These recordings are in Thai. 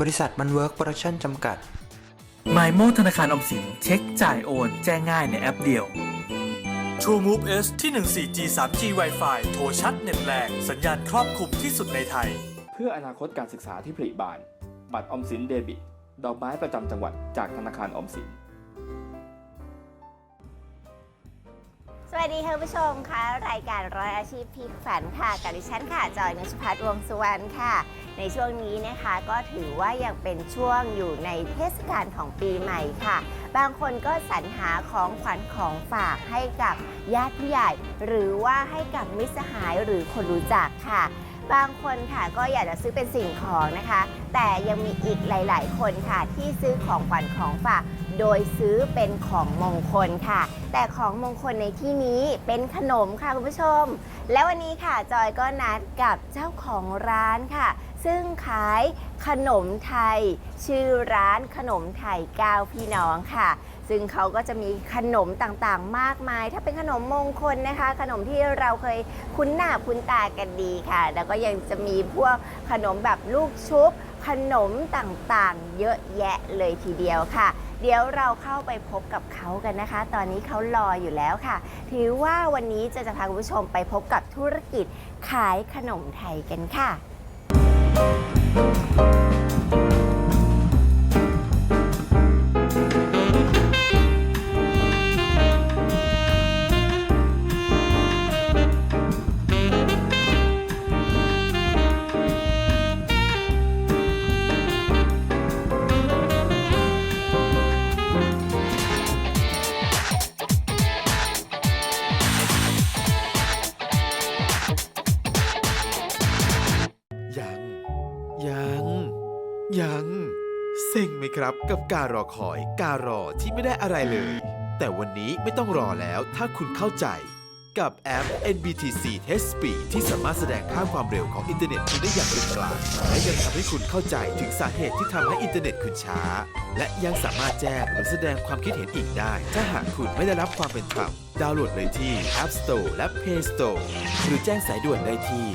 บริษัทมันเวิร์กโปรดักชั่นจำกัด m y m o ธนาคารออมสินเช็คจ่ายโอน แจ้งง่ายในแอปเดียว True Move S ที่ 14G 3G Wi-Fi โทรชัดเน็ตแรงสัญญาณครอบคลุมที่สุดในไทย เพื่ออนาคตการศึกษาที่ผลิบาน บัตรออมสินเดบิต ดอกไม้ประจำจังหวัดจากธนาคารออมสิน สวัสดีค่ะคุณผู้ชมค่ะ รายการร้อยอาชีพพลิกฝันค่ะกับดิฉันค่ะจอยนชพัฒน์วงสุวรรณค่ะ ในช่วงนี้นะคะก็ถือว่ายังเป็นช่วงอยู่ในเทศกาลของปีใหม่ค่ะ บางคนก็สรรหาของขวัญของฝากให้กับญาติผู้ใหญ่ หรือว่าให้กับมิตรสหายหรือคนรู้จักค่ะบางคนค่ะก็อยากจะซื้อเป็นสิ่งของนะคะ แต่ยังมีอีกหลาย ๆ คนค่ะที่ซื้อของขวัญของฝาก โดยซื้อเป็นของมงคลค่ะ แต่ของมงคลในที่นี้เป็นขนมค่ะคุณผู้ชม และวันนี้ค่ะจอยก็นัดกับเจ้าของร้านค่ะ ซึ่งขายขนมไทย ชื่อร้านขนมไทยก้าวพี่น้องค่ะ ซึ่งเขาก็จะมีขนมต่างๆ มากมาย ถ้าเป็นขนมมงคลนะคะ ขนมที่เราเคยคุ้นหน้าคุ้นตากันดีค่ะ แล้วก็ยังจะมีพวกขนมแบบลูกชุบขนมต่างๆ เยอะแยะเลยทีเดียวค่ะ เดี๋ยวเราเข้าไปพบกับเขากันนะคะ ตอนนี้เขารออยู่แล้วค่ะ ถือว่าวันนี้จะจะพาคุณผู้ชมไปพบกับธุรกิจขายขนมไทยกันค่ะ กับการรอคอย การรอที่ไม่ได้อะไรเลย แต่วันนี้ไม่ต้องรอแล้วถ้าคุณเข้าใจ กับแอป NBTC Test Speed ที่สามารถแสดงค่าความเร็วของอินเทอร์เน็ตคุณได้อย่างเป็นกลางและยังทำให้คุณเข้าใจถึงสาเหตุที่ทำให้อินเทอร์เน็ตคุณช้า และยังสามารถแจ้งหรือแสดงความคิดเห็นอีกได้ ถ้าหากคุณไม่ได้รับความเป็นธรรมดาวน์โหลดเลยที่ App Store และ Play Store หรือแจ้งสายด่วนได้ที่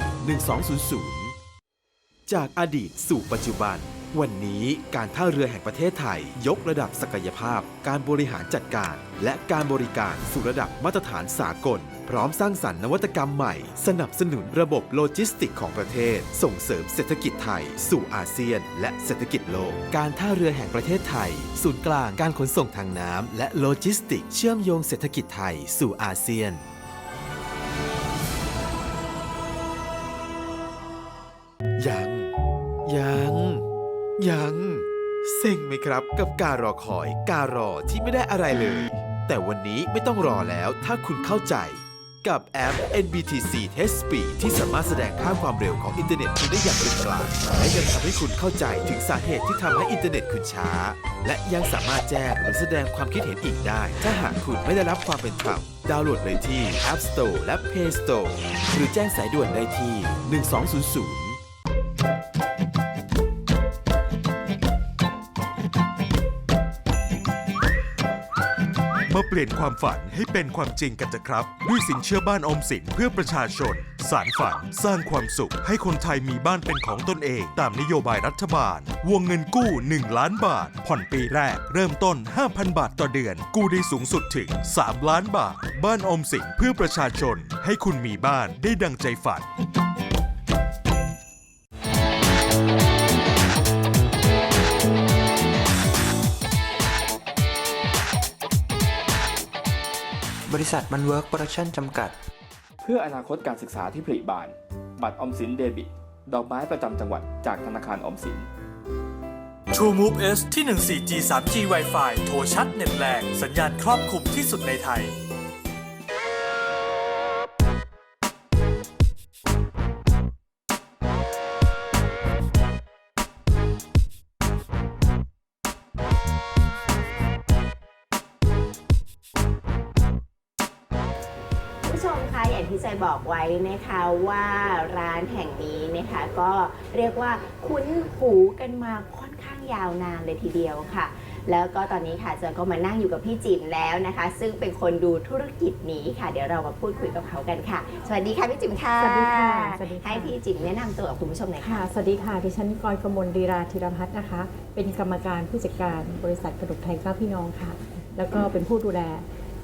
1200 จากอดีตสู่ปัจจุบัน วันนี้การท่าเรือแห่งประเทศไทย ยกระดับศักยภาพ การบริหารจัดการ และการบริการสู่ระดับมาตรฐานสากล พร้อมสร้างสรรค์นวัตกรรมใหม่ สนับสนุนระบบโลจิสติกของประเทศ ส่งเสริมเศรษฐกิจไทย สู่อาเซียน และเศรษฐกิจโลก การท่าเรือแห่งประเทศไทย ศูนย์กลางการขนส่งทางน้ำและโลจิสติก เชื่อมโยงเศรษฐกิจไทย สู่อาเซียนยังยัง ยังเซ็งไหมครับกับการรอคอยการรอที่ไม่ได้อะไรเลย แต่วันนี้ไม่ต้องรอแล้วถ้าคุณเข้าใจกับแอป NBTC Test Speed ที่สามารถแสดงค่าความเร็วของอินเทอร์เน็ตคุณได้อย่างเป็นกลางและยังทำให้คุณเข้าใจถึงสาเหตุที่ทำให้อินเทอร์เน็ตคุณช้า และยังสามารถแจ้งหรือแสดงความคิดเห็นอีกได้ ถ้าหากคุณไม่ได้รับความเป็นธรรมดาวน์โหลดเลยที่ App Store และ Play Store หรือแจ้งสายด่วนได้ที่ 1200 มาเปลี่ยนความฝันให้เป็นความจริงกันเถอะครับ ด้วยสินเชื่อบ้านอมสินเพื่อประชาชน สารฝันสร้างความสุข ให้คนไทยมีบ้านเป็นของตนเอง ตามนโยบายรัฐบาล วงเงินกู้ 1 ล้านบาท ผ่อนปีแรก เริ่มต้น 5,000 บาทต่อเดือน กู้ได้สูงสุดถึง 3 ล้านบาท บ้านอมสินเพื่อประชาชน ให้คุณมีบ้านได้ดังใจฝัน บริษัทมันเวิร์กโปรดักชั่นจำกัด เพื่ออนาคตการศึกษาที่ผลิบาน บัตรออมสินเดบิต ดอกไม้ประจำจังหวัดจากธนาคารออมสิน True Move S ที่ 14G 3G Wi-Fi โทรชัดเน็ตแรง สัญญาณครอบคลุมที่สุดในไทย อย่างที่ใจบอกไว้นะคะว่าร้านแห่งนี้นะคะ ก็เรียกว่าคุ้นหูกันมาค่อนข้างยาวนานเลยทีเดียวค่ะ แล้วก็ตอนนี้ค่ะเจอก็มานั่งอยู่กับพี่จิ๋มแล้วนะคะ ซึ่งเป็นคนดูธุรกิจนี้ค่ะ เดี๋ยวเรามาพูดคุยกับเขากันค่ะ สวัสดีค่ะพี่จิ๋มค่ะสวัสดีค่ะสวัสดีค่ะ ให้พี่จิ๋มแนะนำตัวกับคุณผู้ชมหน่อยค่ะ ค่ะ สวัสดีค่ะ ดิฉันกรกมลดีราธีรพัฒน์นะคะ เป็นกรรมการผู้จัดการบริษัทกระดูกไทยเก้าพี่น้องค่ะ แล้วก็เป็นผู้ดูแล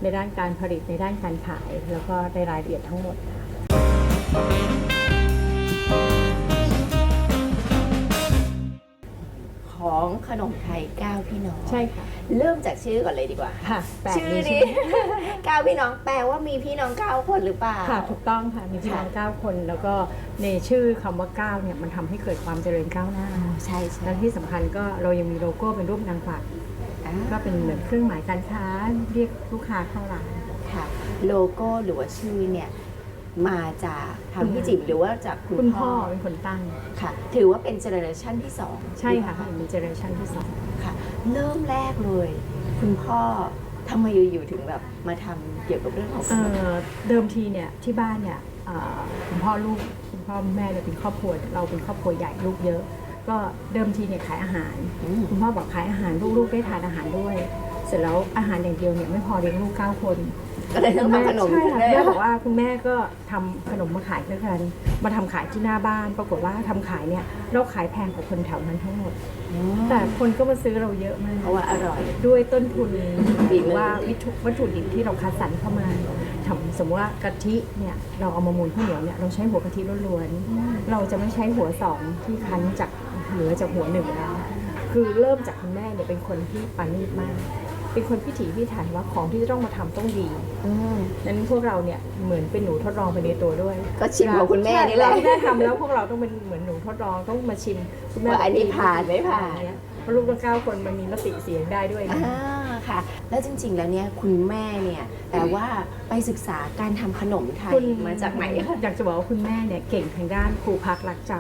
ในด้านการผลิตในด้านการขาย แล้วก็ในรายละเอียดทั้งหมดค่ะของขนมไทยเก้าพี่น้อง ใช่ค่ะ เริ่มจากชื่อก่อนเลยดีกว่า ค่ะแปลกชื่อดีนี้ใช่ไหมเก้าพี่น้องแปลว่ามีพี่น้องเก้าคนหรือเปล่า ค่ะถูกต้องค่ะมีพี่น้องเก้าคน แล้วก็ในชื่อคำว่าเก้าเนี่ยมันทำให้เกิดความเจริญก้าวหน้า ใช่ใช่และที่สำคัญก็เรายังมีโลโก้เป็นรูปนางกวักอ่า ก็เป็นเหมือนเครื่องหมายการค้าเรียกลูกค้าเข้าร้าน ค่ะ โลโก้หรือว่าชื่อเนี่ยมาจากทางพี่จิ๋มหรือว่าจากคุคุณณพ่พ่ออเป็นคนตั้ง ค่ะ ถือว่าเป็นเจเนอเรชันที่สองใช่ค่ะมีเจเนอเรชันที่สอง ค่ะ เริ่มแรกเลย คุณพ่อทำไมอยู่ๆถึงแบบมาทำเกี่ยวกับเรื่องของขเอ่นมอเดิมทีเนี่ยที่บ้านเนี่ยเอ่อคุณพ่อลูกคุณพ่อแม่เนี่ยเป็นครอบครัวเราเป็นครอบครัวใหญ่ลูกเยอะ ก็เดิมทีเนี่ยขายอาหารมคุณพ่อบอกขายอาหารลูกๆได้ทานอาหารด้วย เสร็จแล้วอาหารอย่างเดียวเนี่ยไม่พอเลี้ยงลูกเก้าคน ก็เลยต้องทำขนมใช่ขึ้นค่ะเลยแม่บอกว่าคุณแม่ก็ทำขนมมาขายด้วยกันมาทำขายที่หน้าบ้าน ปรากฏว่าทำขายเนี่ยเราขายแพงกว่าคนแถวนั้นทั้งหมด แต่คนก็มาซื้อเราเยอะมากเพราะว่าอร่อยด้วยต้นทุนฝีหมืรืออว่าวิถุวัตถุดิบที่เราคัดสรรเข้ามาทำสมมติว่ากะทิเนี่ยเราเอามามูลข้าวเหนียวเนี่ยเราใช้หัวกะทิล้วนๆเราจะไม่ใช้หัวสองที่คั้นจาก เหลือจากหัวหนึ่งแล้วคือเริ่มจากคุณแม่เนี่ยเป็นคนที่ปานีตมาก เป็นคนพิถีพิถันว่าของที่จะต้องมาทำต้องดีอืมนั้นพวกเราเนี่ยเหมือนเป็นหนูทดลองไปในตัวด้วย ก็ชิมของคุณแม่นี่แหละใช่เราแม่ทำแล้วพวกเราต้องเป็นเหมือนหนูทดลองต้องมาชิมคุณแม่ว่าอันนี้ผ่านไม่ผ่านอย่งเงี้ยเพราะลูกทั้งเก้าคนมันมีมติเสียงได้ด้วยนะอ่าค่ะ แล้วจริง ๆ แล้วเนี่ยคุณแม่เนี่ยแต่ว่าไปศึกษาการทำขนมไทยคุณมาจากไหนคะอยากจะบอกว่าคุณแม่เนี่ยเก่งทางด้านครูพักรักจ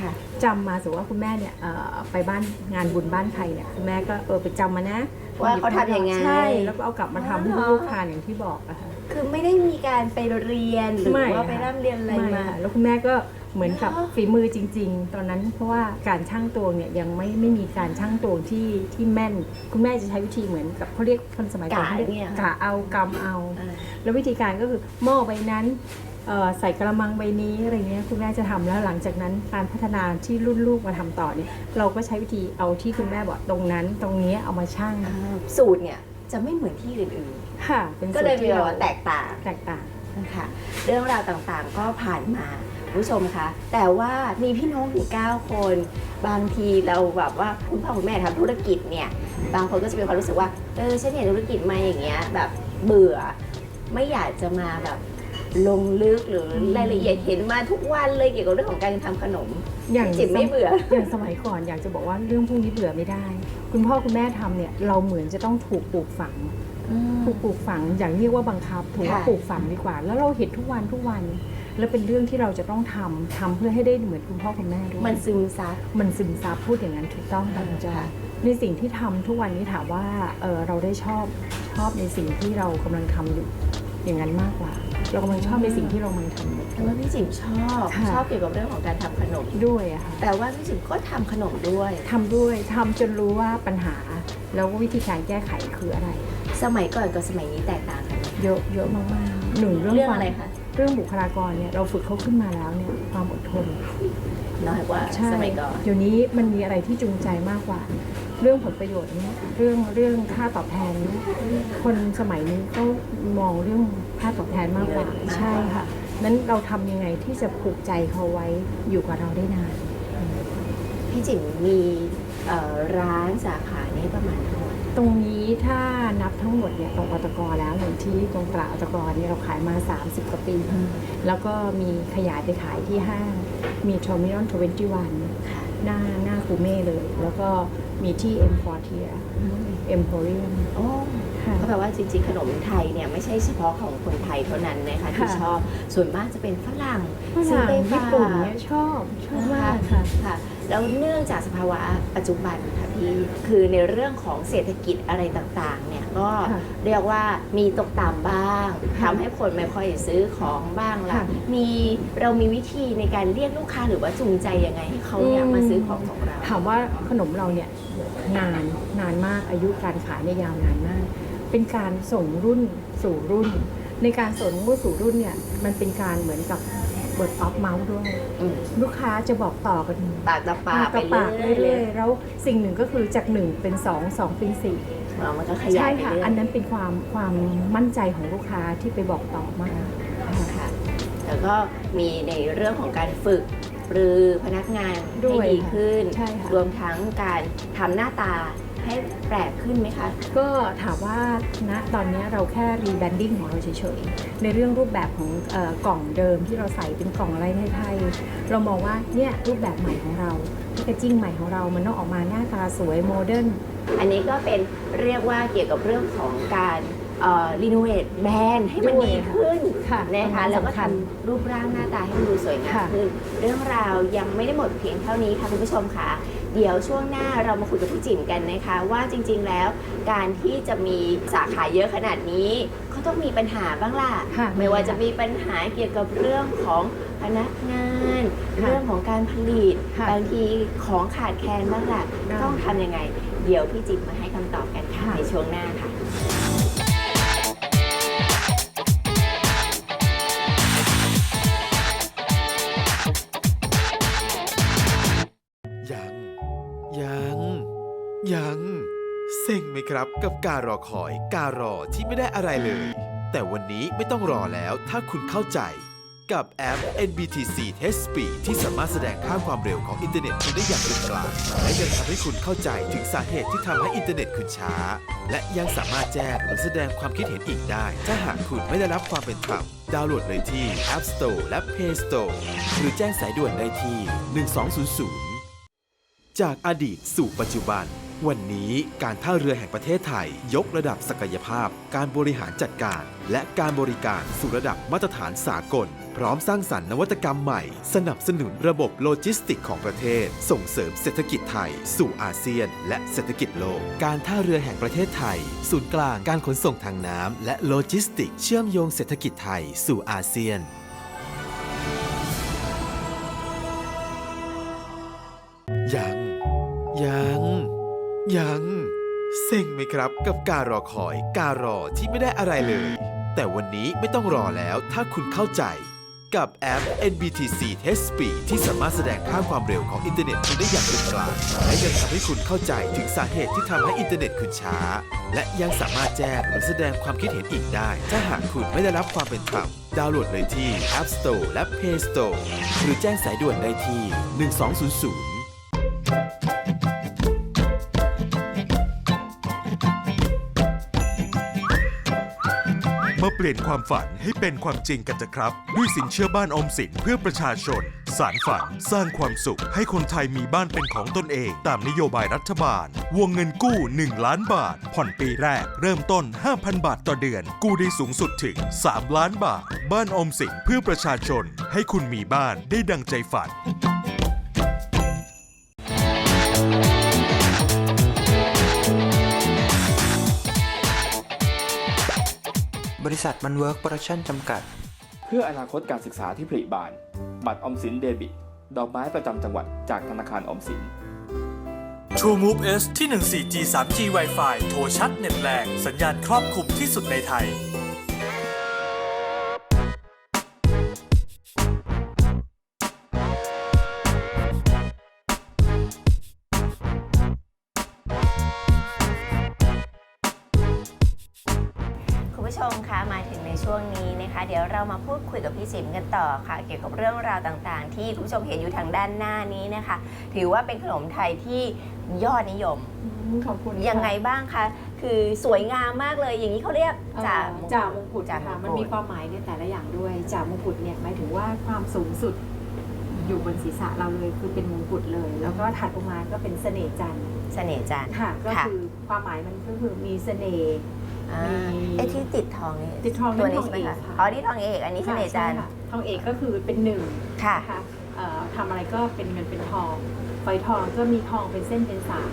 ค่ะำจำมาสมมติว่าคุณแม่เนี่ยเอ่อไปบ้านงานบุญบ้านใครเนี่ยคุณแม่ก็เออไปจำมานะว่าเขาทำยังไง ใช่แล้วก็เอากลับมาทำให้อ๋อลูกทานอย่างที่บอกอะค่ะ คือไม่ได้มีการไปเรียนหรือไม่ว่าค่ะ ไปร่ำเรียนอะไรไม่มา ค่ะแล้วคุณแม่ก็เหมือนกับเหรอ ฝีมือจริง ๆ ตอนนั้นเพราะว่าการช่างตวงเนี่ยยังไม่ไม่มีการช่างตวงที่ที่แม่น คุณแม่จะใช้วิธีเหมือนกับเขาเรียกคนสมัยก่อนเขาเรียกกะเอากำเอา อ่า แล้ววิธีการก็คือหม้อใบนั้นเอ่อใส่กระมังใบนี้อะไรเงี้ยคุณแม่จะทำแล้วหลังจากนั้นการพัฒนาที่รุ่นลูกมาทำต่อเนี่ยเราก็ใช้วิธีเอาที่คุณแม่บอกตรงนั้น ตรงนี้เอามาชั่งอ่าสูตรเนี่ยจะไม่เหมือนที่อื่นค่ะเป็นๆสูก็ตรเลยมีที่แบบเราว่าแตกต่างแตกต่างนะคะเรื่องราวต่างๆก็ผ่านมาคุณผู้ชมคะแต่ว่ามีพี่น้องอยู่9คน บางทีเราแบบว่าคุณพ่อคุณแม่ทำธุรกิจเนี่ยบางคนก็จะมีความรู้สึกว่าเออฉันเห็นธุรกิจมาอย่างเงี้ยแบบเบื่อไม่อยากจะมาแบบ ลงลึกหรือรายละเอียดเห็นมาทุกวันเลยเกี่ยวกับเรื่องของการทำขนมอย่างจิบไม่เบื่อ อย่างสมัยก่อนอยากจะบอกว่าเรื่องพวกนี้เบื่อไม่ได้ คุณพ่อคุณแม่ทำเนี่ยเราเหมือนจะต้องถูกปลูกฝังถูกปลูกฝังอย่างเรียกว่าบังคับถูกว่าค่ะปลูกฝังดีกว่า แล้วเราเห็นทุกวันทุกวัน แล้วเป็นเรื่องที่เราจะต้องทำทำเพื่อให้ได้เหมือนคุณพ่อคุณแม่ด้วยมันซึมซับมันซึมซับพูดอย่างนั้นถูกต้องค่ะคุณจาค่ะในสิ่งที่ทำทุกวันนี้ถามว่าเออเราได้ชอบชอบในสิ่งที่เรากำลังทำอยู่อย่างนั้นมากกว่า เรากำลังชอบในสิ่งที่เรากำลังทำอยู่ แต่ว่าพี่จิ๋มชอบค่ะ ชอบเกี่ยวกับเรื่องของการทำขนม ด้วยอะค่ะแต่ว่าพี่จิ๋มก็ทำขนมด้วย ทำด้วยทำจนรู้ว่าปัญหา แล้ววิธีการแก้ไขคืออะไร สมัยก่อนกับสมัยนี้แตกต่างกันไหมเยอะเยอะมากๆหนึ่งเรื่องเรื่องควาอะมไรคะเรื่องบุคลากรเนี่ยเราฝึกเขาขึ้นมาแล้วเนี่ยความอดทน น้อยกว่าใช่สมัยก่อน เดี๋ยวนี้มันมีอะไรที่จูงใจมากกว่า เรื่องผลประโยชน์เนี่ยเรื่องเรื่องค่าตอบแทนเนี่ยคนสมัยนี้ก็มองเรื่อง ค่าตอบแทนมากกว่าเงินมากกว่าใช่ค่ะนั้นเราทำยังไงที่จะผูกใจเขาไว้อยู่กับเราได้นาน พี่จิ๋มมีเอ่อร้านสาขานี้ประมาณเท่าไหร่ตรงนี้ถ้านับทั้งหมดเนี่ยตรงอตกแล้วหนึ่งที่ตรงตราอตกเนี่ยเราขายมา 30 กว่าปี แล้วก็มีขยายไปขายที่ห้างมี Terminal 21ค่ะหน้าหน้าคูเม่เลย แล้วก็มีที่ M f o r t i e r Emporium โอ้ค่ะ ก็แปลว่าจริงๆ ขนมไทยเนี่ยไม่ใช่เฉพาะของคนไทยเท่านั้นนะคะที่ค่ะชอบส่วนมากจะเป็นฝรั่งฝรั่งซื้อไปฝาญี่กปุ่นเนี่ยชอบชอบมากค่ะค่ะแล้วเนื่องจากสภาวะปัจจุบันค่ะพี่คือในเรื่องของเศรษฐกิจอะไรต่างๆเนี่ยก็ค่ะเรียกว่ามีตกต่ำบ้างค่ะทำให้คนไม่ค่อยซื้อของบ้างละค่ะมีเรามีวิธีในการเรียกลูกค้าหรือว่าจูงใจยังไงให้เขาเนี่ยอืมมาซื้อของของเราถามว่าขนมเราเนี่ยนานนานมากอายุการขายเนี่ยยาวนานมาก เป็นการส่งรุ่นสู่รุ่น ในการส่งรุ่นสู่รุ่นเนี่ยมันเป็นการเหมือนกับ word of mouth ด้วย อืมลูกค้าจะบอกต่อกันปากต่อปากไปต่อปากเรื่เรื่ออยยๆแล้วสิ่งหนึ่งก็คือจากหนึ่งเป็นสองสองเป็นสี่ ๆเรามันก็ขยาใช่ยไปค่ะ เรื่อยอันนั้นเป็นความความมั่นใจของลูกค้าที่ไปบอกต่อมากค่ะแล้วก็มีในเรื่องของการฝึกหรือพนักงานด้ให้วยดีขึ้น ใช่ค่ะ รวมทั้งการทำหน้าตา ให้แปลกขึ้นไหมคะ ก็ถามว่าณตอนนี้เราแค่รีแบรนดิ้งของเราเฉยๆ ในเรื่องรูปแบบของเออกล่องเดิมที่เราใส่เป็นกล่องอะไรไทยๆเรามองว่าเนี่ยรูปแบบใหม่ของเราแพคเกจิ้งใหม่ของเรามันต้องออกมาหน้าตาสวยโมเดิร์นอันนี้ก็เป็นเรียกว่าเกี่ยวกับเรื่องของการรีโนเวทแบรนด์ให้มันด้วยดีขึ้นค่ะนะคะตรงนั้นแล้วก็สำคัญทำรูปร่างหน้าตาให้มันดูสวยงามค่ะขึ้น เรื่องราวยังไม่ได้หมดเพียงเท่านี้ค่ะคุณผู้ชมค่ะ เดี๋ยวช่วงหน้าเรามาคุยกับพี่จิ๋มกันนะคะ ว่าจริงๆแล้วการที่จะมีสาขาเยอะขนาดนี้เขาต้องมีปัญหาบ้างล่ะ ค่ะไม่ว่าจะมีปัญหาเกี่ยวกับเรื่องของพนักงาน ค่ะเรื่องของการผลิตค่ะบางทีของขาดแคลนบ้างล่ะ ได้ต้องทำยังไง เดี๋ยวพี่จิ๊บมาให้คำตอบกันค่ะค่ะ ในช่วงหน้าค่ะ ซ็งไหมครับ กับการรอคอยการรอที่ไม่ได้อะไรเลย แต่วันนี้ไม่ต้องรอแล้วถ้าคุณเข้าใจ กับแอป NBTC Test Speed ที่สามารถแสดงค่าความเร็วของอินเทอร์เน็ตคุณได้อย่างเป็นกลางและยังทำให้คุณเข้าใจถึงสาเหตุที่ทำให้อินเทอร์เน็ตคุณช้า และยังสามารถแจ้งหรือแสดงความคิดเห็นอีกได้ ถ้าหากคุณไม่ได้รับความเป็นธรรมดาวน์โหลดเลยที่ App Store และ Play Store หรือแจ้งสายด่วนได้ที่ 1200 จากอดีตสู่ปัจจุบัน วันนี้การท่าเรือแห่งประเทศไทย ยกระดับศักยภาพ การบริหารจัดการ และการบริการสู่ระดับมาตรฐานสากล พร้อมสร้างสรรค์นวัตกรรมใหม่ สนับสนุนระบบโลจิสติกของประเทศ ส่งเสริมเศรษฐกิจไทย สู่อาเซียน และเศรษฐกิจโลก การท่าเรือแห่งประเทศไทย ศูนย์กลางการขนส่งทางน้ำและโลจิสติก เชื่อมโยงเศรษฐกิจไทย สู่อาเซียนยังยัง ยังเซ็งไหมครับกับการรอคอยการรอที่ไม่ได้อะไรเลย แต่วันนี้ไม่ต้องรอแล้วถ้าคุณเข้าใจ กับแอป NBTC Test Speed ที่สามารถแสดงค่าความเร็วของอินเทอร์เน็ตคุณได้อย่างเป็นกลางและยังทำให้คุณเข้าใจถึงสาเหตุที่ทำให้อินเทอร์เน็ตคุณช้า และยังสามารถแจ้งหรือแสดงความคิดเห็นอีกได้ ถ้าหากคุณไม่ได้รับความเป็นธรรมดาวน์โหลดเลยที่ App Store และ Play Store หรือแจ้งสายด่วนได้ที่ 1200 ปลี่ยนความฝันให้เป็นความจริงกันเถอะครับ ด้วยสินเชื่อบ้านอมสินเพื่อประชาชน สารฝันสร้างความสุข ให้คนไทยมีบ้านเป็นของตนเอง ตามนโยบายรัฐบาล วงเงินกู้ 1 ล้านบาท ผ่อนปีแรก เริ่มต้น 5,000 บาทต่อเดือน กู้ได้สูงสุดถึง 3 ล้านบาท บ้านอมสินเพื่อประชาชน ให้คุณมีบ้านได้ดังใจฝัน บริษัทมันเวิร์กโปรดักชั่นจำกัด เพื่ออนาคตการศึกษาที่ผลิบาน บัตรออมสินเดบิต ดอกไม้ประจำจังหวัดจากธนาคารออมสิน True Move S ที่ 14G 3G Wi-Fi โทรชัดเน็ตแรง สัญญาณครอบคลุมที่สุดในไทย เดี๋ยวเรามาพูดคุยกับพี่จิ๋มกันต่อค่ะ เกี่ยวกับเรื่องราวต่างๆ ที่คุณผู้ชมเห็นอยู่ทางด้านหน้านี้นะคะ ถือว่าเป็นขนมไทยที่ยอดนิยม ขอบคุณยังไงบ้างคะ คือสวยงามมากเลย อย่างนี้เขาเรียกจ่าจ่าจ่ามงกุฎจ่ามงค่ะกุฎมันมีความหมายในแต่ละอย่างด้วยจ่ามงกุฎเนี่ยหมายถึงว่าความสูงสุดอยู่บนศีรษะเราเลยคือเป็นมงกุฎเลย แล้วก็ถัดออกมาก็เป็นเสน่ห์จันทร์เสน่ห์จันทร์ ค่ะ ก็ค่ะ คือความหมายมันก็คือมีเสน่ห์ อ่ามีไอ้ที่ติดทองนี่ติดทองตัวนั่นนี้ทองใช่ไหมเอกคะค่ะอ๋อนี่ทองเอกอันนี้เสน่ห์จันทร์ค่ะทองเอกก็คือเป็นหนึ่งค่ะ นะคะเอ่อทำอะไรก็เป็นเงินเป็นทองฝอยทองก็มีทองเป็นเส้นเป็นสาย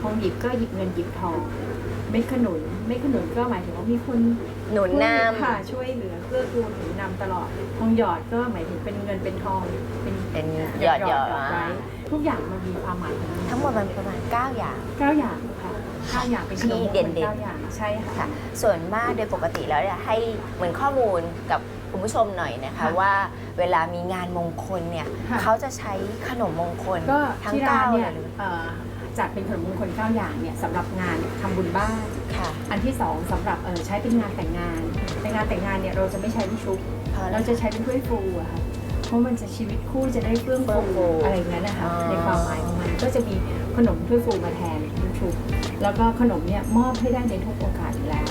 ทองหยิบก็หยิบเงินหยิบทองเม็ดขนุนเม็ดขนุนก็หมายถึงว่ามีคนหนุนนค่ะช่วยเหลือเกื้อกูลหนุนนำตลอดทองหยอดก็หมายถึงเป็นเงินเป็นทองเป็นำเป็นหยอดหยอดไว้ทุกอย่างมันมีความหมายของมันทั้งหมดมันประมาณ 9 อย่าง เก้าอย่าง ค่ะเก้าอย่างเป็นขนมที่มงคลเด่นๆเก้าอย่างใช่ค่ะค่ะ ส่วนมากโดยปกติแล้วเนี่ยให้เหมือนข้อมูลกับคุณผู้ชมหน่อยนะคะค่ะว่าเวลามีงานมงคลเนี่ยค่ะเขาจะใช้ขนมมงคลก็ทั้งที่ร้าน9เนี่ยเลยเอ่อจัดเป็นขนมมงคลเก้าอย่างเนี่ยสำหรับงานทำบุญบ้านค่ะอันที่สองสำหรับเอ่อใช้เป็นงานแต่งงานในงานแต่งงานเนี่ยเราจะไม่ใช้ลูกชุบเพราะเราจะใช้เป็นถ้วยฟูอะค่ะเพราะมันจะชีวิตคู่จะได้เฟื่องเฟื่องฟูฟูอะไรอย่างนั้นนะคะอ๋อในความหมายของมันก็จะมี ขนมถ้วยฟูมาแทนลูกชุบแล้วก็ขนมเนี่ยมอบให้ได้ในทุกโอกาสอยู่แล้ว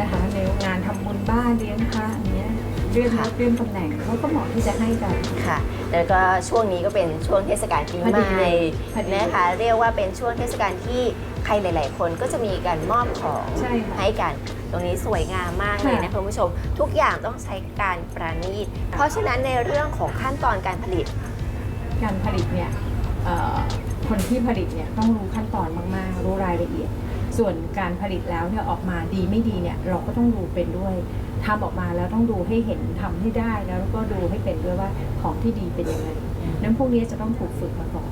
นะคะในงานทำบุญบ้านเลี้ยงพระอย่างเงี้ยเรื่องยศเรื่องตำแหน่งเขาก็เหมาะที่จะให้กันค่ะ แล้วก็ช่วงนี้ก็เป็นช่วงเทศกาลปีพอใหดีม่เลยพอดีนะคะเรียกว่าเป็นช่วงเทศกาลที่ใครหลาย ๆ คนก็จะมีการมอบของใช่ค่ะให้กัน ตรงนี้สวยงามมากเลยนะค่ะคุณผู้ชม ทุกอย่างต้องใช้การประณีต เพราะฉะนั้นในเรื่องของขั้นตอนการผลิต การผลิตเนี่ยเอ่อ คนที่ผลิตเนี่ยต้องรู้ขั้นตอนมากๆ รู้รายละเอียด ส่วนการผลิตแล้วเนี่ยออกมาดีไม่ดีเนี่ยเราก็ต้องดูเป็นด้วยทำออกมาแล้วต้องดูให้เห็นทำให้ได้แล้วก็ดูให้เป็นด้วยว่าของที่ดีเป็นยังไงนั้นพวกนี้จะต้องถูกฝึกมาก่อน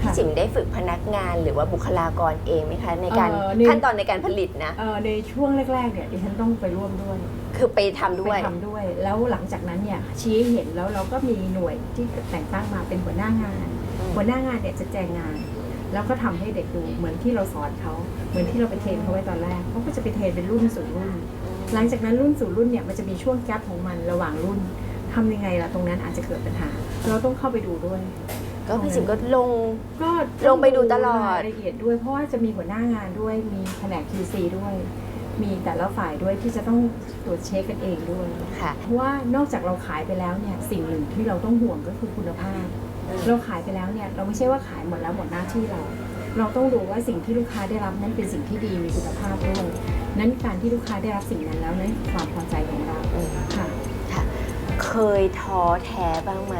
พี่ค่ะจิ๋มได้ฝึกพนักงานหรือว่าบุคลากรเองไหมคะ ในการเอ่อใน ขั้นตอนในการผลิตนะ เอ่อในช่วงแรกๆเนี่ยดิฉันต้องไปร่วมด้วย คือไปทำด้วยไปทำด้วย แล้วหลังจากนั้นเนี่ยชี้ให้เห็นแล้วเราก็มีหน่วยที่แต่งตั้งมาเป็นหัวหน้างาน หัวหน้างานเนี่ยจะแจงงาน แล้วก็ทำให้เด็กดูเหมือนที่เราสอนเขาเหมือนที่เราไปเทรนเขาไว้ตอนแรกเขาก็จะไปเทรนเป็นรุ่นสู่รุ่น หลังจากนั้นรุ่นสู่รุ่นเนี่ยมันจะมีช่วงแกลบของมันระหว่างรุ่นทำยังไงล่ะตรงนั้นอาจจะเกิดปัญหา เราต้องเข้าไปดูด้วยก็พี่จิ๋มก็ลงก็ลงไปดูตลอดรายละเอียดด้วย เพราะว่าจะมีหัวหน้างานด้วยมีแผนก QC ด้วย มีแต่ละฝ่ายด้วยที่จะต้องตรวจเช็คกันเองด้วยค่ะเพราะว่านอกจากเราขายไปแล้วเนี่ยสิ่งหนึ่งที่เราต้องห่วงก็คือคุณภาพ เราขายไปแล้วเนี่ยเราไม่ใช่ว่าขายหมดแล้วหมดหน้าที่เรา เราต้องดูว่าสิ่งที่ลูกค้าได้รับนั้นเป็นสิ่งที่ดีมีคุณภาพด้วยนั้นการที่ลูกค้าได้รับสิ่งนั้นแล้วนั้นความพอใจของเราค่ะ เคยท้อแท้บ้างไหม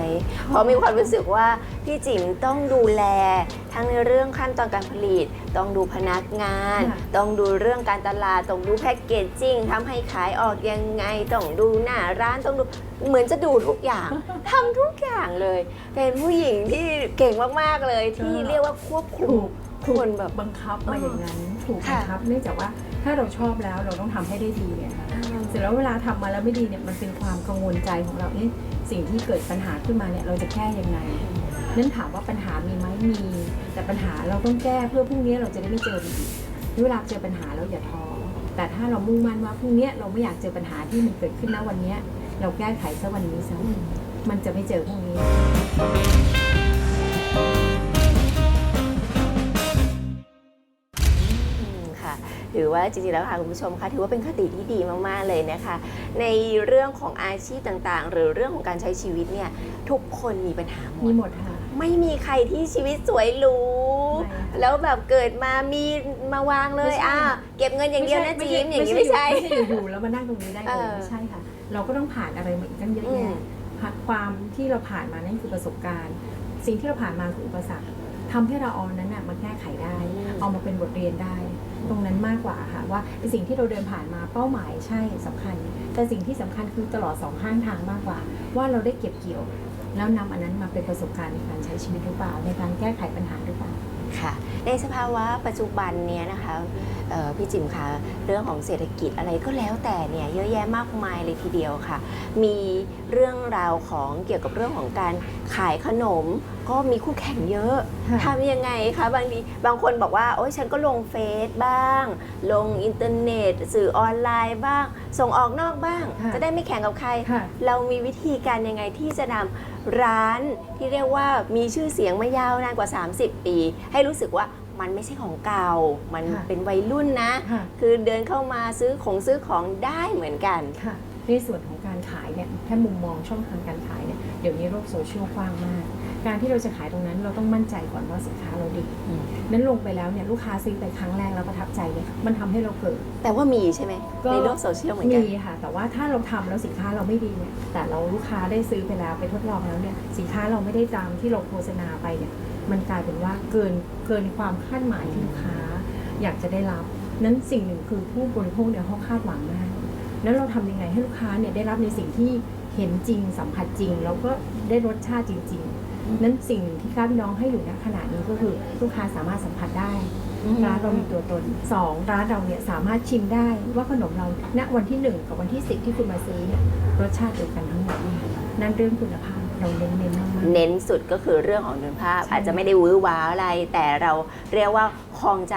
เพราะมีความรู้สึกว่าพี่จิ๋มต้องดูแลทั้งในเรื่องขั้นตอนการผลิต ต้องดูพนักงานค่ะต้องดูเรื่องการตลาด ต้องดูแพ็กเกจจิ้งทำให้ขายออกยังไง ต้องดูหน้าร้านต้องดูเหมือนจะดูทุกอย่างทำทุกอย่างเลย เป็นผู้หญิงที่เก่งมากๆเลยที่เรียกว่าควบคุมถูกคนแบบบังคับมาอย่างนั้น ถูกค่ะบังคับเนื่องจากว่าถ้าเราชอบแล้วเราต้องทำให้ได้ดีเนี่ยค่ะ เสร็จแล้วเวลาทำมาแล้วไม่ดีเนี่ยมันเป็นความกังวลใจของเราเอ๊ะสิ่งที่เกิดปัญหาขึ้นมาเนี่ยเราจะแก้ยังไงนั่นถามว่าปัญหามีไหมมี แต่ปัญหาเราต้องแก้เพื่อพรุ่งนี้เราจะได้ไม่เจออีกเวลาเจอปัญหาเราอย่าท้อแต่ถ้าเรามุ่งมั่นว่าพรุ่งนี้เราไม่อยากเจอปัญหาที่มันเกิดขึ้นณวันนี้เราแก้ไขซะวันนี้ซะมันจะไม่เจอพรุ่งนี้ ค่ะถือว่าจริงๆแล้วค่ะคุณผู้ชมคะถือว่าเป็นคติที่ดีมากๆเลยนะคะ ในเรื่องของอาชีพต่างๆ หรือเรื่องของการใช้ชีวิตเนี่ยทุกคนมีปัญหาหมมีดหมดค่ะ ไม่มีใครที่ชีวิตสวยหรูไม่ค่ะ แล้วแบบเกิดมามีมาวางเลยไม่ใช่อ่าเก็บเงินอย่างเดียวนะจีมอย่างนี้ไม่ใช่ ไม่ใช่อยู่ๆแล้วมานั่งตรงนี้ได้เลเอยอ ไม่ใช่ค่ะ เราก็ต้องผ่านอะไรมาอีกตั้งเยอะอืม แยะผ่านความที่เราผ่านมานั่นคือประสบการณ์ สิ่งที่เราผ่านมาคืออุปสรรคทำให้เราเอานั้นน่ะมาแก้ไขได้เอามาเป็นบทเรียนได้ ตรงนั้นมากกว่าค่ะว่าเป็นสิ่งที่เราเดินผ่านมาเป้าหมายใช่สำคัญ แต่สิ่งที่สำคัญคือตลอดสองข้างทางมากกว่า ว่าเราได้เก็บเกี่ยว แล้วนำอันนั้นมาเป็นประสบการณ์ในการใช้ชีวิตหรือเปล่าในการแก้ไขปัญหาหรือเปล่าค่ะ ในสภาวะปัจจุบันเนี้ยนะคะ พี่จิมคะเรื่องของเศรษฐกิจอะไรก็แล้วแต่เนี่ยเยอะแยะมากมายเลยทีเดียวค่ะ มีเรื่องราวของเกี่ยวกับเรื่องของการขายขนม ก็มีคู่แข่งเยอะค่ะทำยังไงคะบางทีบางคนบอกว่าโอ๊ยฉันก็ลงเฟซบ้าง ลงอินเทอร์เน็ต สื่อออนไลน์บ้าง ส่งออกนอกบ้างค่ะจะได้ไม่แข่งกับใครค่ะเรามีวิธีการยังไงที่จะนำร้านที่เรียกว่ามีชื่อเสียงมายาวนานกว่า 30 ปี ให้รู้สึกว่า มันไม่ใช่ของเก่า มันค่ะเป็นวัยรุ่นนะ ค่ะ คือเดินเข้ามาซื้อของซื้อของได้เหมือนกัน ค่ะในส่วนของการขายเนี่ยถ้ามุมมองช่องทางการขายเนี่ยเดี๋ยวนี้โลกโซเชียลกว้างมาก การที่เราจะขายตรงนั้นเราต้องมั่นใจก่อนว่าสินค้าเราดีอืม นั้นลงไปแล้วเนี่ยลูกค้าซื้อไปครั้งแรกแล้วประทับใจเนี่ยมันทำให้เราเกิด แต่ว่ามีใช่ไหมก็ ในโลกโซเชียลเหมือนกัน มีค่ะ แต่ว่าถ้าเราทำแล้วสินค้าเราไม่ดีเนี่ยแต่เราลูกค้าได้ซื้อไปแล้วไปทดลองแล้วเนี่ยสินค้าเราไม่ได้ตามที่เราโฆษณาไปเนี่ย มันกลายเป็นว่าเกินเกินความคาดหมายที่ลูกค้า อยากจะได้รับ นั้นสิ่งหนึ่งคือผู้บริโภคเนี่ยเขาคาดหวังมากนั้นเราทำยังไงให้ลูกค้าเนี่ยได้รับในสิ่งที่เห็นจริงสัมผัสจริง แล้วก็ได้รสชาติจริง ๆ นั้นสิ่งหนึ่งที่ก้าวพี่น้องให้อยู่ณขณะนี้ก็คือลูกค้าสามารถสัมผัสได้อืมร้านเรามีตัวตนสองร้านเราเนี่ยสามารถชิมได้ว่าขนมเราณวันที่หนึ่งกับวันที่สิบที่คุณมาซื้อเนี่ยรสชาติเดียวกันทั้งหมดนั่นเรื่องคุณภาพ เราเน้นเน้นมากๆ เน้นสุดก็คือเรื่องของคุณภาพใช่อาจจะไม่ได้วื้อว้าวอะไร แต่เราเรียกว่าคลองใจ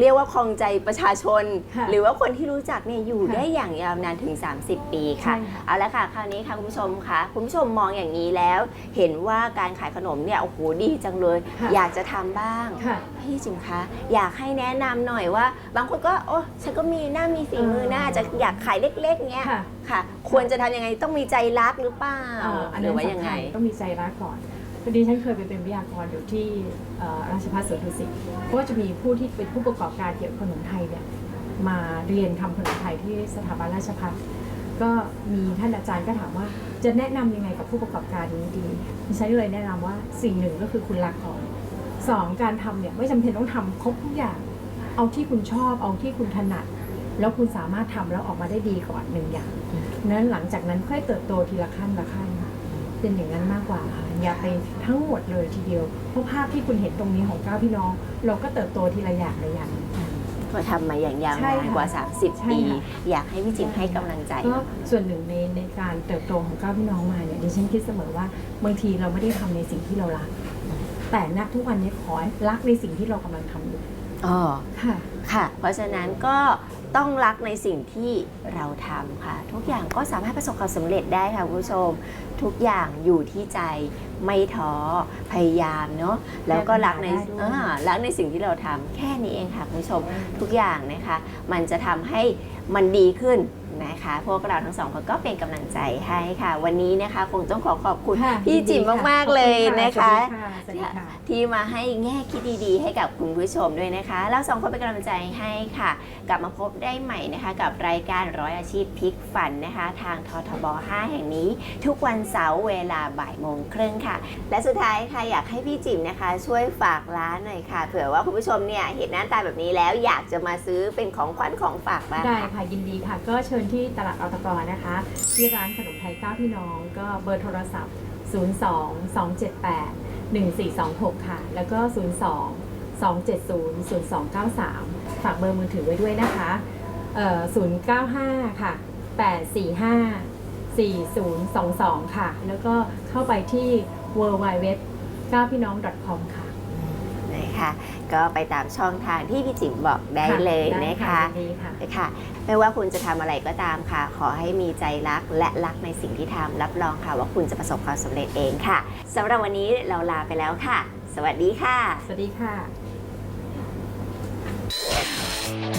เรียกว่าคลองใจประชาชน ค่ะหรือว่าคนที่รู้จักเนี่ยอยู่ค่ะได้อย่างยาวนานถึง 30 ปีค่ะ ใช่ค่ะเอาละค่ะ คราวนี้ค่ะคุณผู้ชมค่ะคุณผู้ชมมองอย่างนี้แล้ว เห็นว่าการขายขนมเนี่ยโอ้โหดีจังเลย ค่ะ อยากจะทำบ้าง ค่ะ พี่จิมคะอยากให้แนะนำหน่อยว่า บางคนก็โอ้ฉันก็มีหน้ามีฝีมือหน้าเออจะอยากขายเล็กๆเงี้ยค่ะ ค่ะ ควรจะทำยังไงต้องมีใจรักหรือเปล่าเอ่ออันหรืนั้อนว่ายังสำไง คัญต้องมีใจรักก่อน พอดีฉันเคยไปเป็นวิทยากรอยู่ที่เอ่อราชภัฏสวนดุสิตเพราะว่าจะมีผู้ที่เป็นผู้ประกอบการเกี่ยวกับขนมไทยเนี่ยมาเรียนทำขนมไทยที่สถาบันราชภัฏก็มีท่านอาจารย์ก็ถามว่า จะแนะนำยังไงกับผู้ประกอบการนี้ดีดิฉันเลยแนะนำว่าสิ่งหนึ่งก็คือคุณรักก่อนสองการทำเนี่ยไม่จำเป็นต้องทำครบทุกอย่าง เอาที่คุณชอบเอาที่คุณถนัด แล้วคุณสามารถทำแล้วออกมาได้ดีก่อนหนึ่งอย่างนั้นหลังจากนั้นค่อยเติบโตทีละขั้นละขั้นเป็นอย่างนั้นมากกว่าค่ะ อย่าไปทั้งหมดเลยทีเดียวเพราะภาพที่คุณเห็นตรงนี้ของเก้าพี่น้อง เราก็เติบโตทีละอย่างละอย่าง ก็ทำมาอย่างยาวใช่นานค่ะกว่า ใช่30 ปี ค่ะ อยากให้พี่จิมให้กำลังใจ ก็ส่วนหนึ่งในในการเติบโตของเก้าพี่น้องมาเนี่ยดิฉันคิดเสมอว่าบางทีเราไม่ได้ทำในสิ่งที่เรารัก แต่นักทุกวันนี้ขอให้รักในสิ่งที่เรากำลังทำอยู่อ๋อ ค่ะ ค่ะ เพราะฉะนั้นก็ต้องรักในสิ่งที่เราทำค่ะ ทุกอย่างก็สามารถประสบความสำเร็จได้ค่ะคุณผู้ชม ทุกอย่างอยู่ที่ใจไม่ท้อพยายามเนาะแล้วก็รักในได้ด้วยอ่ารักในสิ่งที่เราทำแค่นี้เองค่ะคุณผู้ชมทุกอย่างนะคะ มันจะทำให้มันดีขึ้นนะคะพวกเราทั้งสองคนก็เป็นกำลังใจให้ค่ะ วันนี้นะคะคงต้องขอขอบคุณค่ะพี่จิ๋มยินดีค่ะมาก ๆ เลยนะคะขอบณสวัสดีค่ะที่มาให้แง่คิดดีๆ ให้กับคุณผู้ชมด้วยนะคะเราสองคนเป็นกำลังใจให้ค่ะ กลับมาพบได้ใหม่นะคะ กับรายการร้อยอาชีพพลิกฝันนะคะ ทางททบ 5 แห่งนี้ ทุกวันเสาร์เวลาบ่ายโมงครึ่งค่ะ และสุดท้ายค่ะอยากให้พี่จิ๋มนะคะ ช่วยฝากร้านหน่อยค่ะ เผื่อว่าคุณผู้ชมเนี่ยเห็นหน้าตาแบบนี้แล้วอยากจะมาซื้อเป็นของขวัญของฝากบ้างได้ค่ะ ค่ะยินดีค่ะ ก็เชิญที่ตลาดอตกรนะคะ ที่ร้านขนมไทยก้าพี่น้อง ก็เบอร์โทรศัพท์ 02 278 1426 ค่ะ แล้วก็ 02 270 0293 ฝากเบอร์มือถือไว้ด้วยนะคะเอ่อ095 ค่ะ 845 4022 ค่ะ แล้วก็เข้าไปที่ w w w 9พี่น้อง .com ค่ะนะคะก็ไปตามช่องทางที่พี่จิ๋มบอกได้เลยนะคะค่ะ ไม่ว่าคุณจะทำอะไรก็ตามค่ะ ขอให้มีใจรักและรักในสิ่งที่ทำรับรองค่ะ ว่าคุณจะประสบความสำเร็จเองค่ะสำหรับวันนี้เราลาไปแล้วค่ะ สวัสดีค่ะ สวัสดีค่ะ